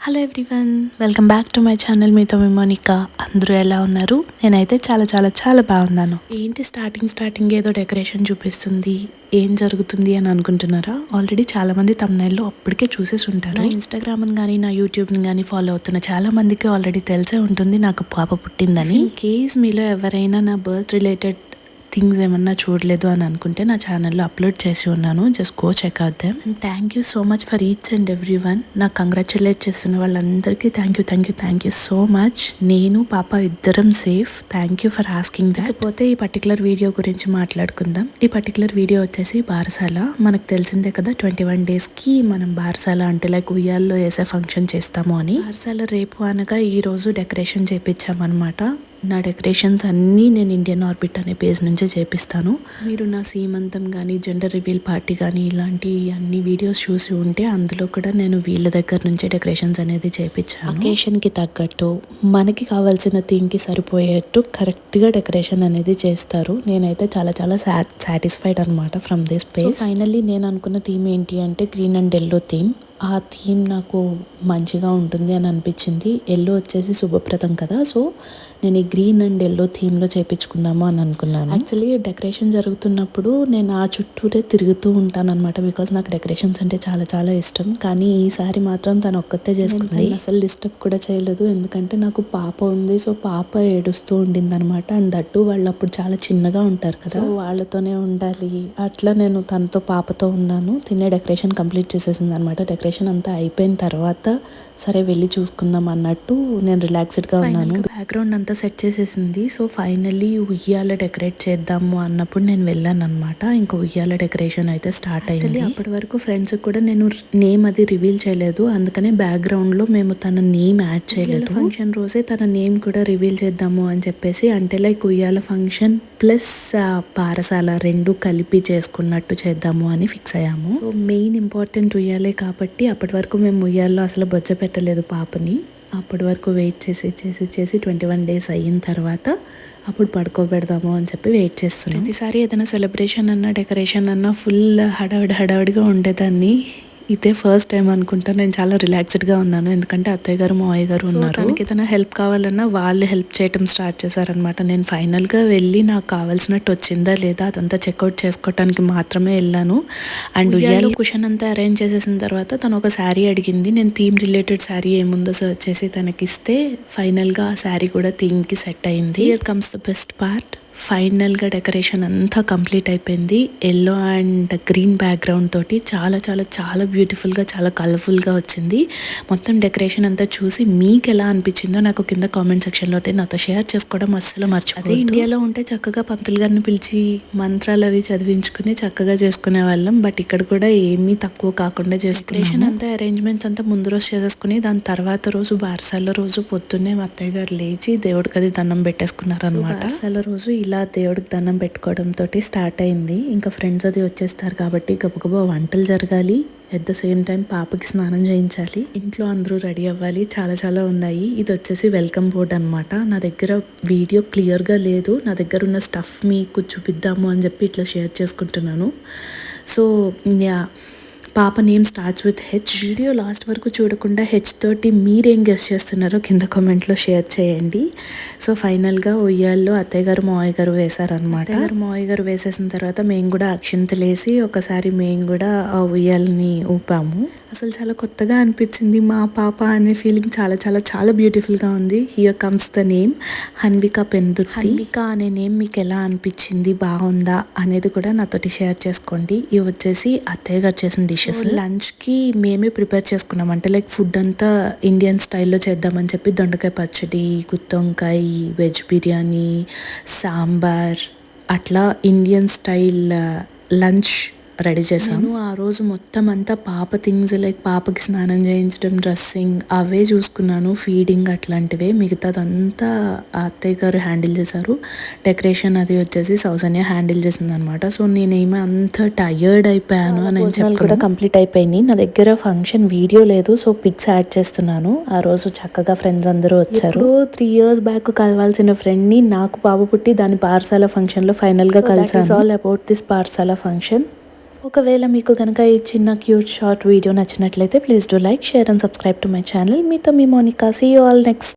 Hello everyone welcome back to my channel మీతో మీ Monica. అందరూ ఎలా ఉన్నారు? నేనైతే చాలా చాలా చాలా బాగున్నాను. ఏంటి స్టార్టింగ్ స్టార్టింగ్ ఏదో డెకరేషన్ చూపిస్తుంది? ఏం జరుగుతుంది అని అనుకుంటున్నారా? ఆల్రెడీ చాలా మంది తమిళలో అప్పటికే చూసేసి ఉంటారు. ఇన్స్టాగ్రామ్ కానీ నా యూట్యూబ్ కానీ ఫాలో అవుతున్న చాలా మందికి ఆల్రెడీ తెలిసే ఉంటుంది నాకు పాప పుట్టిందని. కేస్ మీలో ఎవరైనా నా బర్త్ రిలేటెడ్ థింగ్స్ ఏమన్నా చూడలేదు అని అనుకుంటే నా ఛానల్లో అప్లోడ్ చేసి ఉన్నాను. Just go check out them and thank you so much for each and every one నాకు కంగ్రాచులేట్ చేస్తున్న వాళ్ళందరికీ thank you thank you thank you so much నేను పాప ఇద్దరం safe thank you for asking that పోతే ఈ పర్టికులర్ వీడియో గురించి మాట్లాడుకుందాం. ఈ పర్టికులర్ వీడియో వచ్చేసి బారసాల. మనకు తెలిసిందే కదా ట్వంటీ వన్ డేస్కి మనం బారసాల అంటే లైక్ ఉయ్యాల్లో వేసే ఫంక్షన్ చేస్తాము అని. బారసాల రేపు అనగా ఈ రోజు డెకరేషన్ చేపించామన్నమాట నా డెకరేషన్స్ అన్నీ నేను ఇండియన్ ఆర్బిట్ అనే పేజ్ నుంచే చేపిస్తాను. మీరు నా సీమంతం కానీ జెండర్ రివీల్ పార్టీ కానీ ఇలాంటి అన్ని వీడియోస్ చూసి ఉంటే అందులో కూడా నేను వీళ్ళ దగ్గర నుంచే డెకరేషన్స్ అనేది చేపించాను అకేషన్కి తగ్గట్టు మనకి కావాల్సిన థీమ్కి సరిపోయేట్టు కరెక్ట్గా డెకరేషన్ అనేది చేస్తారు. నేనైతే చాలా చాలా సాటిస్ఫైడ్ అనమాట ఫ్రమ్ దిస్ పేజ్ ఫైనల్లీ నేను అనుకున్న థీమ్ ఏంటి అంటే గ్రీన్ అండ్ ఎల్లో థీమ్ ఆ థీమ్ నాకు మంచిగా ఉంటుంది అని అనిపించింది. ఎల్లో వచ్చేసి శుభప్రదం కదా సో నేను ఈ గ్రీన్ అండ్ ఎల్లో థీమ్లో చేపించుకుందాము అని అనుకున్నాను. యాక్చువల్లీ డెకరేషన్ జరుగుతున్నప్పుడు నేను ఆ చుట్టూరే తిరుగుతూ ఉంటాను అనమాట బికాస్ నాకు డెకరేషన్స్ అంటే చాలా చాలా ఇష్టం. కానీ ఈసారి మాత్రం తను ఒక్కతే చేసుకుంది. అసలు డిస్టర్బ్ కూడా చేయలేదు. ఎందుకంటే నాకు పాప ఉంది సో పాప ఏడుస్తూ ఉండింది అనమాట అండ్ దట్టు వాళ్ళు అప్పుడు చాలా చిన్నగా ఉంటారు కదా. వాళ్ళతోనే ఉండాలి. అట్లా నేను తనతో పాపతో ఉన్నాను. తినే డెకరేషన్ కంప్లీట్ చేసేసింది అనమాట డెకరేషన్ అంతా అయిపోయిన తర్వాత సరే వెళ్ళి చూసుకుందాం అన్నట్టు నేను రిలాక్స్డ్గా ఉన్నాను. బ్యాక్గ్రౌండ్ అంతా సెట్ చేసేసింది. సో ఫైనల్లీ ఉయ్యాల డెకరేట్ చేద్దాము అన్నప్పుడు నేను వెళ్ళాను అనమాట ఇంకా ఉయ్యాల డెకరేషన్ అయితే స్టార్ట్ అయింది. అప్పటి వరకు ఫ్రెండ్స్ కూడా నేను నేమ్ అది రివీల్ చేయలేదు. అందుకనే బ్యాక్గ్రౌండ్లో మేము తన నేమ్ యాడ్ చేయలేదు. ఫంక్షన్ రోజే తన నేమ్ కూడా రివీల్ చేద్దాము అని చెప్పేసి అంటే లైక్ ఉయ్యాల ఫంక్షన్ ప్లస్ పారసాల రెండు కలిపి చేసుకున్నట్టు చేద్దాము అని ఫిక్స్ అయ్యాము. సో మెయిన్ ఇంపార్టెంట్ ఉయ్యాలే కాబట్టి అప్పటి వరకు మేము ఉయ్యాల్లో అసలు బొజ్జ పెట్టలేదు పాపని. అప్పటి వరకు వెయిట్ చేసి చేసి చేసి ట్వంటీ వన్ డేస్ అయిన తర్వాత అప్పుడు పడుకోబెడదాము అని చెప్పి వెయిట్ చేస్తున్నాం. ప్రతిసారి ఏదైనా సెలబ్రేషన్ అన్నా డెకరేషన్ అన్నా ఫుల్ హడావిడి హడావిడిగా ఉండేదాన్ని. ఇదే ఫస్ట్ టైం అనుకుంటా నేను చాలా రిలాక్స్డ్గా ఉన్నాను. ఎందుకంటే అత్తయ్య గారు మావయ్య గారు ఉన్నారు. తనకి ఏదైనా హెల్ప్ కావాలన్నా వాళ్ళు హెల్ప్ చేయడం స్టార్ట్ చేశారనమాట నేను ఫైనల్గా వెళ్ళి నాకు కావాల్సినట్టు వచ్చిందా లేదా అదంతా చెక్అవుట్ చేసుకోవటానికి మాత్రమే వెళ్ళాను. అండ్ ఉయ్యాల కుషన్ అంతా అరేంజ్ చేసేసిన తర్వాత తను ఒక శారీ అడిగింది. నేను థీమ్ రిలేటెడ్ శారీ ఏముందో సర్చ్ చేసి తనకి ఇస్తే ఫైనల్గా ఆ శారీ కూడా థీమ్కి సెట్ అయింది. Here comes the best part ఫైనల్గా డెకరేషన్ అంతా కంప్లీట్ అయిపోయింది. ఎల్లో అండ్ గ్రీన్ బ్యాక్గ్రౌండ్ తోటి చాలా చాలా చాలా బ్యూటిఫుల్గా చాలా కలర్ఫుల్గా వచ్చింది. మొత్తం డెకరేషన్ అంతా చూసి మీకు ఎలా అనిపించిందో నాకు కింద కామెంట్ సెక్షన్లో నాతో షేర్ చేసుకోవడం అస్సలు మర్చిపోతే అదే ఇండియాలో ఉంటే చక్కగా పంతులు గారిని పిలిచి మంత్రాలు అవి చదివించుకుని చక్కగా చేసుకునే వాళ్ళం. బట్ ఇక్కడ కూడా ఏమీ తక్కువ కాకుండా చేసుకునేషన్ అంతా అరేంజ్మెంట్స్ అంతా ముందు రోజు చేసేసుకుని దాని తర్వాత రోజు బారసాల రోజు పొద్దున్నే మా అత్తయ్య గారు లేచి దేవుడికి అది దండం పెట్టేసుకున్నారు అనమాట బారసాల రోజు ఇలా దేవుడికి దండం పెట్టుకోవడంతో స్టార్ట్ అయింది. ఇంకా ఫ్రెండ్స్ అది వచ్చేస్తారు కాబట్టి గబగబా వంటలు జరగాలి. అట్ ద సేమ్ టైం పాపకి స్నానం చేయించాలి. ఇంట్లో అందరూ రెడీ అవ్వాలి. చాలా చాలా ఉన్నాయి. ఇది వచ్చేసి వెల్కమ్ బోర్డ్ అనమాట నా దగ్గర వీడియో క్లియర్గా లేదు. నా దగ్గర ఉన్న స్టఫ్ మీకు చూపిద్దాము అని చెప్పి ఇట్లా షేర్ చేసుకుంటున్నాను. So yeah. పాప name starts with H video last వరకు చూడకుండా హెచ్ తోటి మీరేం గెస్ట్ చేస్తున్నారో కింద కామెంట్లో షేర్ చేయండి. సో ఫైనల్గా ఉయ్యాల్లో అత్తయ్య గారు మావయ్య గారు వేశారనమాట గారు మావయ్య గారు వేసేసిన తర్వాత మేము కూడా అక్షింతలేసి ఒకసారి మేము కూడా ఆ ఉయ్యాలని ఊపాము. అసలు చాలా కొత్తగా అనిపించింది మా పాప అనే ఫీలింగ్ చాలా చాలా చాలా బ్యూటిఫుల్గా ఉంది. Here comes the name Hanvika Pendurthi Hanvika అనే నేమ్ మీకు ఎలా అనిపించింది? బాగుందా? అనేది కూడా నాతోటి షేర్ చేసుకోండి. ఇవి వచ్చేసి అత్తయ్య గారు చేసిన డిషెస్ లంచ్కి మేమే ప్రిపేర్ చేసుకున్నాం. అంటే లైక్ ఫుడ్ అంతా ఇండియన్ స్టైల్లో చేద్దామని చెప్పి దొండకాయ పచ్చడి గుత్తొంకాయ వెజ్ బిర్యానీ సాంబార్ అట్లా ఇండియన్ స్టైల్ లంచ్ రెడీ చేశాను. ఆ రోజు మొత్తం అంతా పాప థింగ్స్ లైక్ పాపకి స్నానం చేయించడం డ్రెస్సింగ్ అవే చూసుకున్నాను. ఫీడింగ్ అట్లాంటివే మిగతాదంతా అత్తయ్య గారు హ్యాండిల్ చేశారు. డెకరేషన్ అది వచ్చేసి సౌజన్య హ్యాండిల్ చేసింది అనమాట సో నేనేమో అంత టయర్డ్ అయిపోయాను అని కూడా కంప్లీట్ అయిపోయింది నా దగ్గర ఫంక్షన్ వీడియో లేదు. సో పిక్స్ యాడ్ చేస్తున్నాను. ఆ రోజు చక్కగా ఫ్రెండ్స్ అందరూ వచ్చారు. త్రీ ఇయర్స్ బ్యాక్ కలవాల్సిన ఫ్రెండ్ని నాకు పాప పుట్టి దాని పార్సాల ఫంక్షన్లో ఫైనల్గా కలిసాను ఆల్ అబౌట్ దిస్ పార్సాల ఫంక్షన్. ఒకవేళ మీకు కనుక ఈ చిన్న క్యూట్ షార్ట్ వీడియో నచ్చినట్లయితే please do like share and subscribe to my channel మీతో మీ Monika. See you all next